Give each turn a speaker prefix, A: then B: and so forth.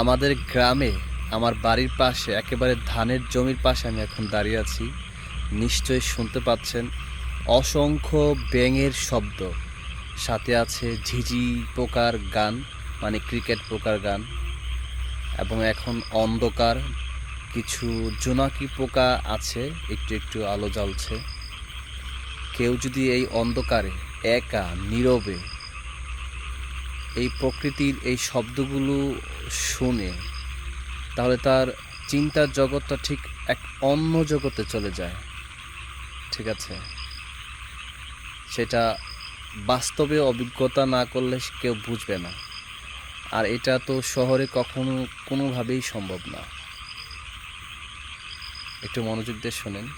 A: আমাদের গ্রামে আমার বাড়ির পাশে, একেবারে ধানের জমির পাশে আমি এখন দাঁড়িয়ে আছি। নিশ্চয়ই শুনতে পাচ্ছেন অসংখ্য ব্যাঙের শব্দ। সাথে আছে ঝিঝি পোকার গান মানে ক্রিকেট পোকার গান। এবং এখন অন্ধকার, কিছু জোনাকি পোকা আছে, একটু একটু আলো জ্বলছে। কেউ যদি এই অন্ধকারে একা, নীরবে এই প্রকৃতির এই শব্দগুলো শুনে, তাহলে তার চিন্তার জগৎটা ঠিক এক অন্য জগতে চলে যায়। ঠিক আছে? সেটা বাস্তবে অভিজ্ঞতা না করলে কেউ বুঝবে না। আর এটা তো শহরে কখনো কোনোভাবেই সম্ভব না। একটু মনোযোগ দিয়ে শোনেন।